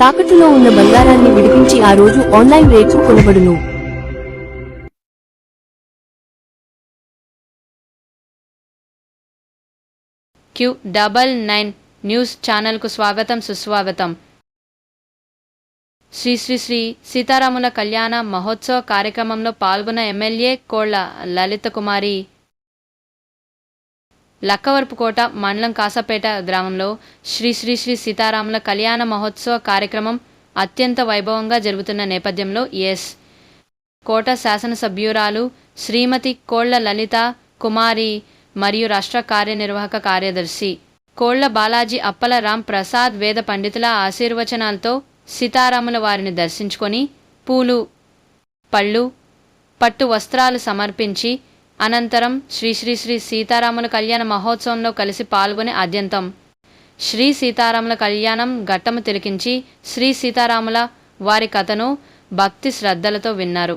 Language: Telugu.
తాకట్టులో ఉన్న బంగారాన్ని విడిపించి ఆ రోజు ఆన్లైన్ రేటు కొనబడును. క్యూ డబల్ నైన్ న్యూస్ ఛానల్కు స్వాగతం సుస్వాగతం. శ్రీ శ్రీ శ్రీ సీతారాముల కళ్యాణ మహోత్సవ కార్యక్రమంలో పాల్గొన్న ఎమ్మెల్యే కోళ్ళ లలిత కుమారి లక్కవరపుకోట మండలం కాసపేట గ్రామంలో శ్రీ శ్రీ శ్రీ సీతారాముల కళ్యాణ మహోత్సవ కార్యక్రమం అత్యంత వైభవంగా జరుగుతున్న నేపథ్యంలో ఎస్. కోట శాసనసభ్యురాలు శ్రీమతి కోళ్ళ లలిత కుమారి మరియు రాష్ట్ర కార్యనిర్వాహక కార్యదర్శి కోళ్ళ బాలాజీ అప్పల రామ్ ప్రసాద్ వేద పండితుల ఆశీర్వచనాలతో సీతారాముల వారిని దర్శించుకొని పూలు పళ్ళు పట్టు వస్త్రాలు సమర్పించి అనంతరం శ్రీ శ్రీ శ్రీ సీతారాముల కళ్యాణ మహోత్సవంలో కలిసి పాల్గొని ఆద్యంతం. శ్రీ సీతారాముల కళ్యాణం ఘట్టము తిలకించి శ్రీ సీతారాముల వారి కథను భక్తి శ్రద్ధలతో విన్నారు.